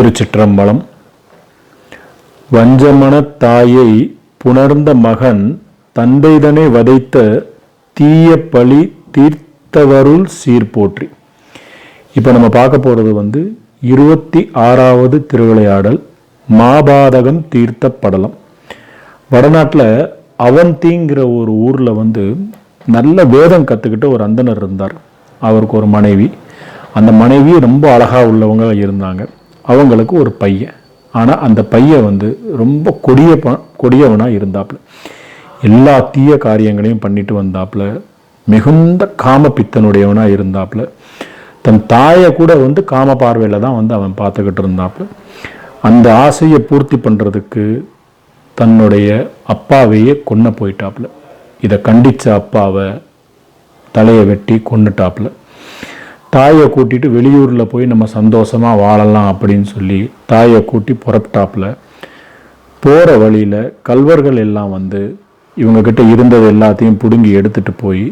திருச்சிற்றம்பலம். வஞ்சமன தாயை புணர்ந்த மகன் தந்தைதனை வதைத்த தீய பழி தீர்த்தவருள் சீர்போற்றி. இப்போ நம்ம பார்க்க போகிறது வந்து இருபத்தி ஆறாவது திருவிளையாடல் மாபாதகம் தீர்த்த படலம் வடநாட்டில் அவந்திங்கிற ஒரு ஊரில் வந்து நல்ல வேதம் கற்றுக்கிட்ட ஒரு அந்தனர் இருந்தார். அவருக்கு ஒரு மனைவி. அந்த மனைவி ரொம்ப அழகாக உள்ளவங்க இருந்தாங்க. அவங்களுக்கு ஒரு பையன். ஆனால் அந்த பையன் வந்து ரொம்ப கொடிய ப கொடியவனாக இருந்தாப்புல எல்லா தீய காரியங்களையும் பண்ணிட்டு வந்தாப்புல மிகுந்த காம பித்தனுடையவனாக இருந்தாப்புல தன் தாயை கூட வந்து காம பார்வையில் தான் வந்து அவன் பார்த்துக்கிட்டு இருந்தாப்புல அந்த ஆசையை பூர்த்தி பண்ணுறதுக்கு தன்னுடைய அப்பாவையே கொன்ன போயிட்டாப்புல இதை கண்டித்த அப்பாவை தலையை வெட்டி கொன்னுட்டாப்புல தாயை கூட்டிட்டு வெளியூரில் போய் நம்ம சந்தோஷமாக வாழலாம் அப்படின்னு சொல்லி தாயை கூட்டி புறப்பட்டாப்பில் போகிற வழியில் கல்வர்கள் எல்லாம் வந்து இவங்கக்கிட்ட இருந்தது எல்லாத்தையும் பிடுங்கி எடுத்துட்டு போய்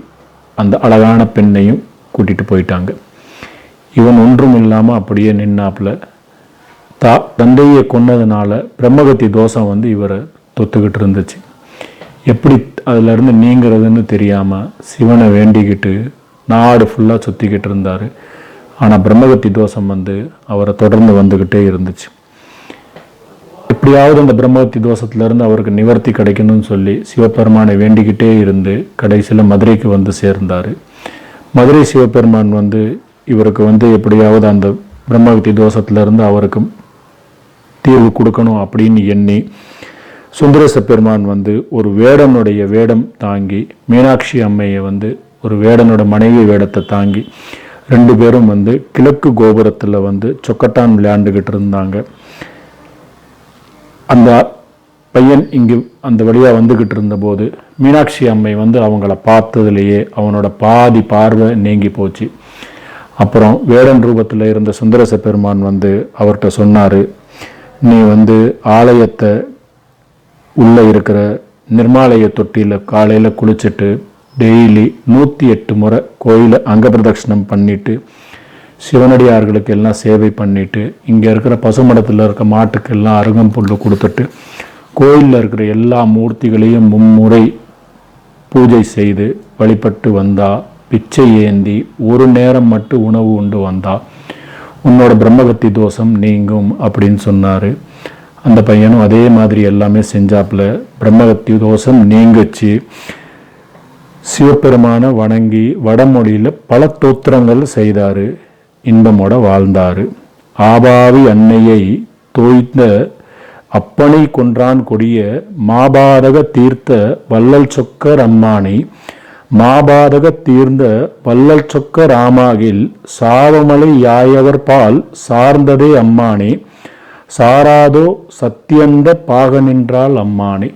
அந்த அழகான பெண்ணையும் கூட்டிகிட்டு போயிட்டாங்க. இவன் ஒன்றும் இல்லாமல் அப்படியே நின்னாப்புல. தா தந்தையை கொன்னதுனால பிரம்மகத்தி தோஷம் வந்து இவரை தொத்துக்கிட்டு இருந்துச்சு. எப்படி அதிலிருந்து நீங்கிறதுன்னு தெரியாமல் சிவனை வேண்டிக்கிட்டு நாடு ஃபுல்லாக சுற்றிக்கிட்டு இருந்தார். ஆனால் பிரம்மகத்தி தோஷம் வந்து அவரை தொடர்ந்து வந்துக்கிட்டே இருந்துச்சு. எப்படியாவது அந்த பிரம்மகத்தி தோஷத்துலேருந்து அவருக்கு நிவர்த்தி கிடைக்கணும்னு சொல்லி சிவபெருமானை வேண்டிக்கிட்டே இருந்து கடைசியில் மதுரைக்கு வந்து சேர்ந்தார். மதுரை சிவபெருமான் வந்து இவருக்கு வந்து எப்படியாவது அந்த பிரம்மகத்தி தோஷத்துலேருந்து அவருக்கு தீர்வு கொடுக்கணும் அப்படின்னு எண்ணி சுந்தரேச பெருமான் வந்து ஒரு வேடனுடைய வேடம் தாங்கி மீனாட்சி அம்மையை வந்து ஒரு வேடனோட மனைவி வேடத்தை தாங்கி ரெண்டு பேரும் வந்து கிழக்கு கோபுரத்தில் வந்து சொக்கட்டான் விளையாண்டுக்கிட்டு இருந்தாங்க. அந்த பையன் இங்கு அந்த வழியாக வந்துக்கிட்டு இருந்தபோது மீனாட்சி அம்மை வந்து அவங்கள பார்த்ததுலேயே அவனோட பாதி பார்வை நீங்கி போச்சு. அப்புறம் வேடன் ரூபத்தில் இருந்த சுந்தரச பெருமான் வந்து அவர்கிட்ட சொன்னார் நீ வந்து ஆலயத்தை உள்ளே இருக்கிற நிர்மாலய தொட்டியில் காலையில் குளிச்சுட்டு டெய்லி நூற்றி எட்டு முறை கோயிலை அங்க பிரதட்சணம் சிவனடியார்களுக்கு எல்லாம் சேவை பண்ணிவிட்டு இங்கே இருக்கிற பசுமடத்தில் இருக்க மாட்டுக்கு எல்லாம் அருகம்புல் கொடுத்துட்டு கோயிலில் இருக்கிற எல்லா மூர்த்திகளையும் மும்முறை பூஜை செய்து வழிபட்டு வந்தா பிச்சை ஏந்தி ஒரு நேரம் மட்டும் உணவு உண்டு வந்தா உன்னோட பிரம்மகத்தி தோஷம் நீங்கும் அப்படின்னு சொன்னார். அந்த பையனும் அதே மாதிரி எல்லாமே செஞ்சாப்புல பிரம்மகத்தி தோஷம் நீங்குச்சு. சிவபெருமானை வணங்கி வடமொழியில் பல தோத்திரங்கள் செய்தார் இன்பமோட வாழ்ந்தார். ஆபாவி அன்னையை தோய்ந்த அப்பனை கொன்றான் கொடிய மாபாதக தீர்த்த வள்ளல் சொக்கர் அம்மானை மாபாதக தீர்ந்த வள்ளல் சொக்க ராமாகில் சாவமலை யாயவர் பால் சார்ந்ததே அம்மானே சாராதோ சத்தியந்த பாக நின்றாள் அம்மானே.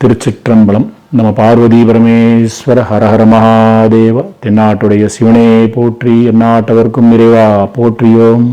திருச்சிற்றம்பலம். நம்ம பார்வதி பரமேஸ்வர ஹரஹர மகாதேவ தென்னாட்டுடைய சிவனே போற்றி எந்நாட்டவர்க்கும் நிறைவா போற்றியோம்.